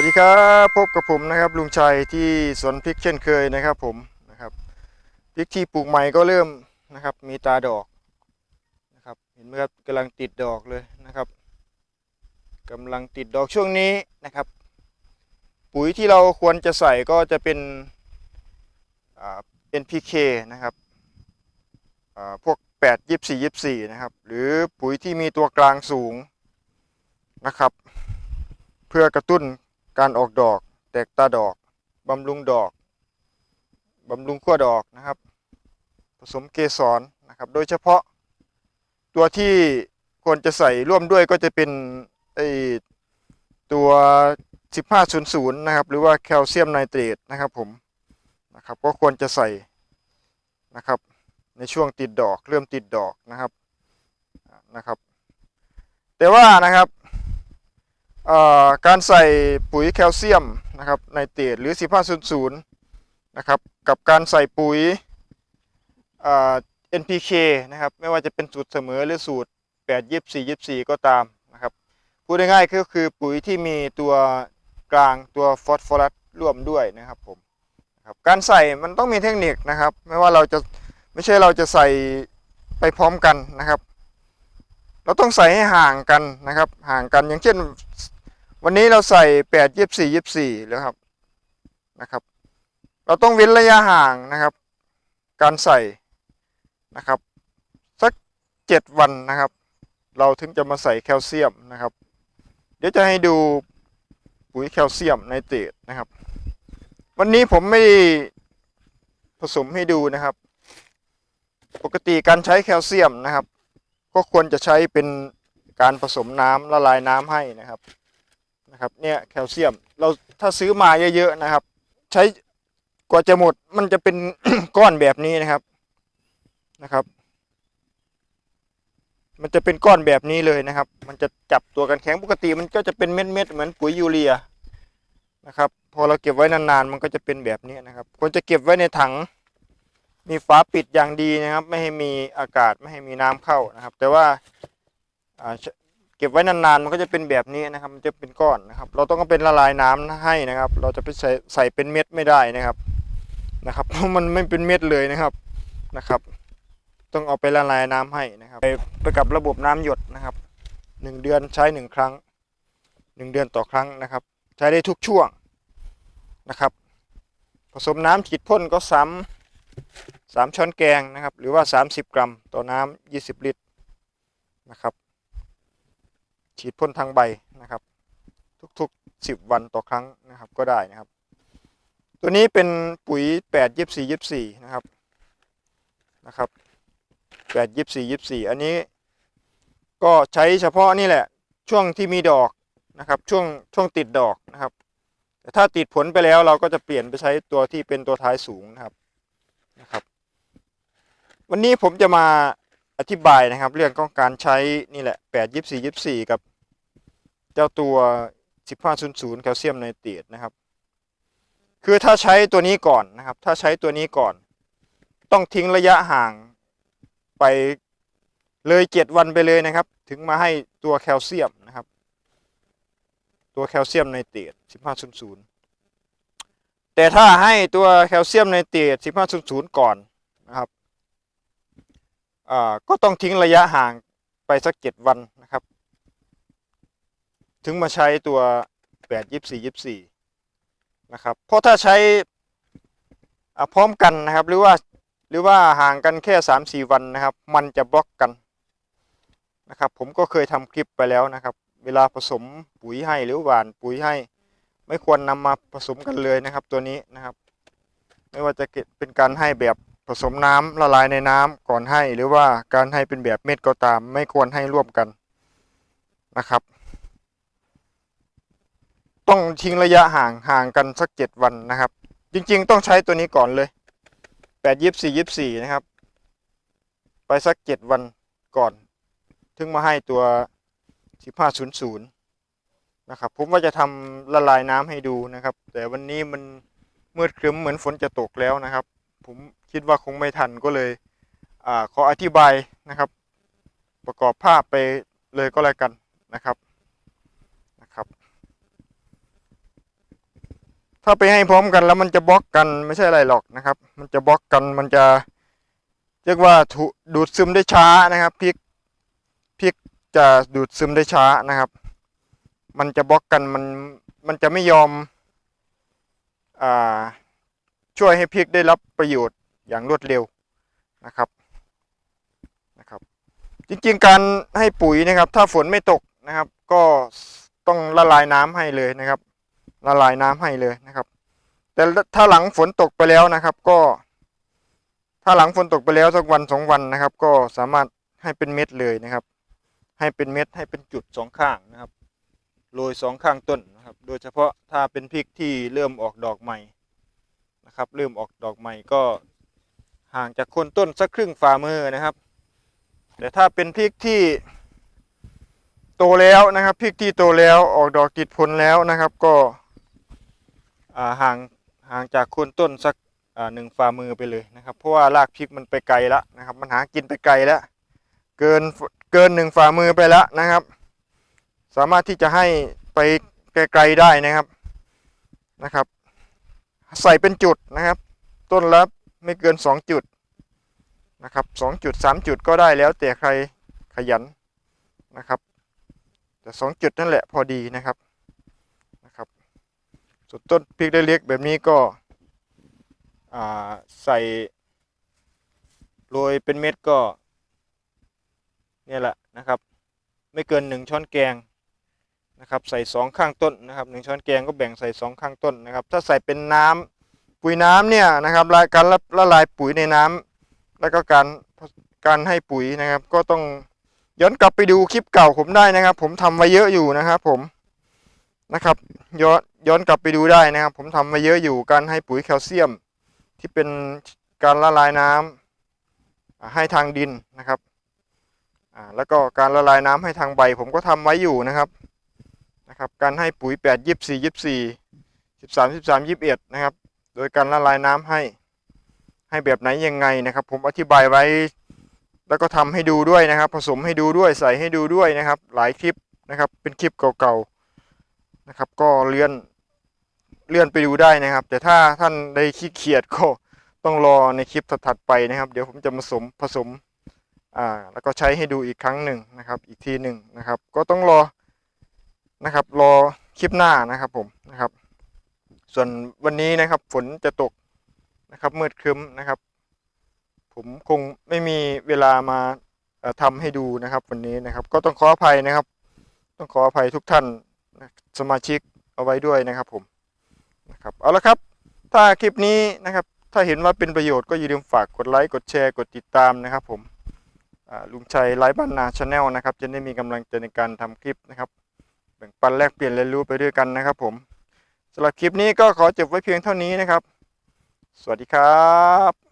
วัสดีครับพบกับผมนะครับลุงชัยที่สวนพริกเช่นเคยนะครับผมนะครับพริกที่ปลูกใหม่ก็เริ่มนะครับ มีตาดอกนะครับเห็นไหมครับกำลังติดดอกเลยนะครับกำลังติดดอกช่วงนี้นะครับ ปุ๋ยที่เราควรจะใส่ก็จะเป็นอ่า NPK นะครับอ่าพวก 8 24 24นะครับหรือปุ๋ยที่มีตัวกลางสูงนะครับเพื่อกระตุ้น การออกดอกแตกตาดอกบำรุงดอกบำรุงขั้วดอกนะครับ ผสมเกสรนะครับ โดยเฉพาะตัวที่ควรจะใส่ร่วมด้วยก็จะเป็นไอตัว 1500 นะครับ หรือว่าแคลเซียมไนเตรตนะครับผมนะครับก็ควรจะใส่นะครับ ในช่วงติดดอกเริ่มติดดอกนะครับนะครับ แต่ว่านะครับ การใส่ปุ๋ยแคลเซียมนะครับไนเตรตหรือ 1500นะครับกับการใส่ปุ๋ย NPK นะครับไม่ว่าจะเป็นสูตรเสมอหรือสูตร 8 24 24 ก็ตามนะครับพูดง่ายๆก็คือปุ๋ยที่มีตัวกลางตัวฟอสฟอรัสร่วมด้วยนะครับผมครับการใส่มันต้องมีเทคนิคนะครับ ไม่ว่าเราจะไม่ใช่เราจะใส่ไปพร้อมกันนะครับ เราต้องใส่ให้ห่างกันนะครับ ห่างกันอย่างเช่น วันนี้เราใส่แปดยี่สี่ยี่สี่แล้วครับนะครับ เราต้องเว้นระยะห่างนะครับ การใส่นะครับ สักเจ็ดวันนะครับ เราถึงจะมาใส่แคลเซียมนะครับ เดี๋ยวจะให้ดูปุ๋ยแคลเซียมไนเตรตนะครับ วันนี้ผมไม่ผสมให้ดูนะครับ ปกติการใช้แคลเซียมนะครับ ก็ควรจะใช้เป็นการผสมน้ำละลายน้ำให้นะครับ นะครับเนี่ยแคลเซียมเราถ้าซื้อมาเยอะๆนะครับ ใช้กว่าจะหมดมันจะเป็น ก้อนแบบนี้นะครับนะครับ มันจะเป็นก้อนแบบนี้เลยนะครับ มันจะจับตัวกันแข็งปกติมันก็จะเป็นเม็ดๆเหมือนปุ๋ยยูเรียนะครับ พอเราเก็บไว้นานๆ มันก็จะเป็นแบบนี้นะครับควรจะเก็บไว้ในถัง มีฝาปิดอย่างดีนะครับ ไม่ให้มีอากาศไม่ให้มีน้ำเข้านะครับ แต่ว่าอ่า เก็บไว้นานๆมันก็จะเป็นแบบนี้นะครับ มันจะเป็นก้อนนะครับ เราต้องเอาเป็นละลายน้ำให้นะครับ เราจะไปใส่ใส่เป็นเม็ดไม่ได้นะครับนะครับ เพราะมันไม่เป็นเม็ดเลยนะครับนะครับ ต้องเอาไปละลายน้ำให้นะครับ ไปไปกับระบบน้ำหยดนะครับหนึ่งเดือนใช้หนึ่งครั้งหนึ่งเดือนต่อครั้งนะครับ ใช้ได้ทุกช่วงนะครับ ผสมน้ำฉีดพ่นก็ซ้ำสามช้อนแกงนะครับ หรือว่า 30 กรัม ต่อน้ำ20 ลิตรนะครับ ฉีดพ่นทางใบนะครับ ทุกๆ 10 วันต่อครั้งนะครับก็ได้นะครับ ตัวนี้เป็นปุ๋ย8 24 24นะครับนะครับ8 24 24 อันนี้ก็ใช้เฉพาะนี่แหละช่วงที่มีดอกนะครับช่วงช่วงติดดอกนะครับแต่ถ้าติดผลไปแล้วเราก็จะเปลี่ยนไปใช้ตัวที่เป็นตัวท้ายสูงนะครับนะครับ วันนี้ผมจะมา อธิบายนะครับ เรื่องของการใช้นี่แหละ8 24 24 กับเจ้าตัว 1500 แคลเซียมไนเตรตนะครับ คือถ้าใช้ตัวนี้ก่อนนะครับ ถ้าใช้ตัวนี้ก่อน ต้องทิ้งระยะห่างไปเลย7วันไปเลยนะครับ ถึงมาให้ตัวแคลเซียมนะครับ ตัวแคลเซียมไนเตรต1500 แต่ถ้าให้ตัวแคลเซียมไนเตรต1500 ก่อนนะครับ ก็ต้องทิ้งระยะห่างไปสัก7วันนะครับ ถึงมาใช้ตัว8 24 24นะครับ เพราะถ้าใช้พร้อมกันนะครับ หรือว่าหรือว่าห่างกันแค่3 4วันนะครับ มันจะบล็อกกันนะครับ ผมก็เคยทำคลิปไปแล้วนะครับ เวลาผสมปุ๋ยให้หรือหว่านปุ๋ยให้ ไม่ควรนำมาผสมกันเลยนะครับ ตัวนี้นะครับ ไม่ว่าจะเป็นการให้แบบ ผสมน้ำละลายในน้ำก่อนให้หรือว่าการให้เป็นแบบเม็ดก็ตาม ไม่ควรให้ร่วมกันนะครับ ต้องทิ้งระยะห่างห่างกันสักเจ็ดวันนะครับ จริงๆ ต้องใช้ตัวนี้ก่อนเลยแปดยิบสี่ยิบสี่นะครับ ไปสักเจ็ดวันก่อน ถึงมาให้ตัวสิบห้าศูนย์ศูนย์นะครับผมว่าจะทำละลายน้ำให้ดูนะครับ แต่วันนี้มันมืดครึ้มเหมือนฝนจะตกแล้วนะครับ ผมคิดว่าคงไม่ทันก็เลยอขออธิบายนะครับ ประกอบภาพไปเลยก็แล้วกันนะครับนะครับ ถ้าไปให้พร้อมกันแล้วมันจะบล็อกกันไม่ใช่อะไรหรอกนะครับ มันจะบล็อกกันมันจะเรียกว่าดูดซึมได้ช้านะครับพริกพริกจะดูดซึมได้ช้านะครับ มันจะบล็อกกันมันมันจะไม่ยอมอ่า ช่วยให้พริกได้รับประโยชน์อย่างรวดเร็วนะครับนะครับ จริงๆการให้ปุ๋ยนะครับ ถ้าฝนไม่ตกนะครับ ก็ต้องละลายน้ำให้เลยนะครับ ละลายน้ำให้เลยนะครับ แต่ถ้าหลังฝนตกไปแล้วนะครับ ก็ ถ้าหลังฝนตกไปแล้วสักวันสองวันนะครับ ก็สามารถให้เป็นเม็ดเลยนะครับ ให้เป็นเม็ดให้เป็นจุดสองข้างนะครับโรยสองข้างต้นนะครับ โดยเฉพาะถ้าเป็นพริกที่เริ่มออกดอกใหม่ นะครับ เริ่มออกดอกใหม่ก็ห่างจากโคนต้นสักครึ่งฝ่ามือนะครับ แต่ถ้าเป็นพริกที่โตแล้วนะครับพริกที่โตแล้วออกดอกติดผลแล้วนะครับ ก็ห่างห่างจากโคนต้นสักหนึ่งฝ่ามือไปเลยนะครับ เพราะว่ารากพริกมันไปไกลแล้วนะครับ มันหากินไปไกลแล้วเกินเกินหนึ่งฝ่ามือไปแล้วนะครับ สามารถที่จะให้ไปไกลๆได้นะครับนะครับ ใส่เป็นจุดนะครับ ต้นละไม่เกินสองจุดนะครับสองจุดสามจุดก็ได้แล้วแต่ใครขยันนะครับแต่สองจุดนั่นแหละพอดีนะครับนะครับส่วนต้นพริกเล็กๆแบบนี้ก็ใส่โรยเป็นเม็ดก็เนี่ยแหละนะครับ ไม่เกินหนึ่งช้อนแกง นะครับใส่สองข้างต้นนะครับหนึ่งช้อนแกงก็แบ่งใส่สองข้างต้นนะครับ ถ้าใส่เป็นน้ำปุ๋ยน้ำเนี่ยนะครับลการละละลายปุ๋ยในน้ำแล้วก็การการให้ปุ๋ยนะครับ ก็ต้องย้อนกลับไปดูคลิปเก่าผมได้นะครับ ผมทำไว้เยอะอยู่นะครับผมนะครับย้อนย้อนกลับไปดูได้นะครับ ผมทำไว้เยอะอยู่การให้ปุ๋ยแคลเซียม ที่เป็นการละลายน้ำอ่าให้ทางดินนะครับแล้วก็การละลายน้ำให้ทางใบ ผมก็ทำไว้อยู่นะครับ นะครับการให้ปุ๋ย 8 24 24 13 13 21 นะครับ โดยการละลายน้ำให้ให้แบบไหนยังไงนะครับ ผมอธิบายไว้ แล้วก็ทำให้ดูด้วยนะครับ ผสมให้ดูด้วยใส่ให้ดูด้วยนะครับ หลายคลิปนะครับเป็นคลิปเก่าๆนะครับ ก็เลื่อนเลื่อนไปดูได้นะครับ แต่ถ้าท่านได้ขี้เกียจก็ต้องรอในคลิปถัดๆไปนะครับ เดี๋ยวผมจะผสมผสมอ่าแล้วก็ใช้ให้ดูอีกครั้งหนึ่งนะครับ อีกทีหนึ่งนะครับ ก็ต้องรอ นะครับ รอคลิปหน้านะครับผมนะครับ ส่วนวันนี้นะครับ ฝนจะตกนะครับมืดครึ้มนะครับ ผมคงไม่มีเวลามาเอ่อทำให้ดูนะครับ วันนี้นะครับ ก็ต้องขออภัยนะครับ ต้องขออภัยทุกท่านสมาชิกเอาไว้ด้วยนะครับผมนะครับเอาละครับ ถ้าคลิปนี้นะครับ ถ้าเห็นว่าเป็นประโยชน์ก็อย่าลืมฝากกดไลค์กดแชร์กดติดตามนะครับ ผมลุงชัยไลฟ์บ้านนาชาแนลนะครับ จะได้มีกำลังใจในการทำคลิปนะครับ แบ่งปันแลกเปลี่ยนเรียนรู้ไปด้วยกันนะครับ ผมสำหรับคลิปนี้ก็ขอจบไว้เพียงเท่านี้นะครับ สวัสดีครับ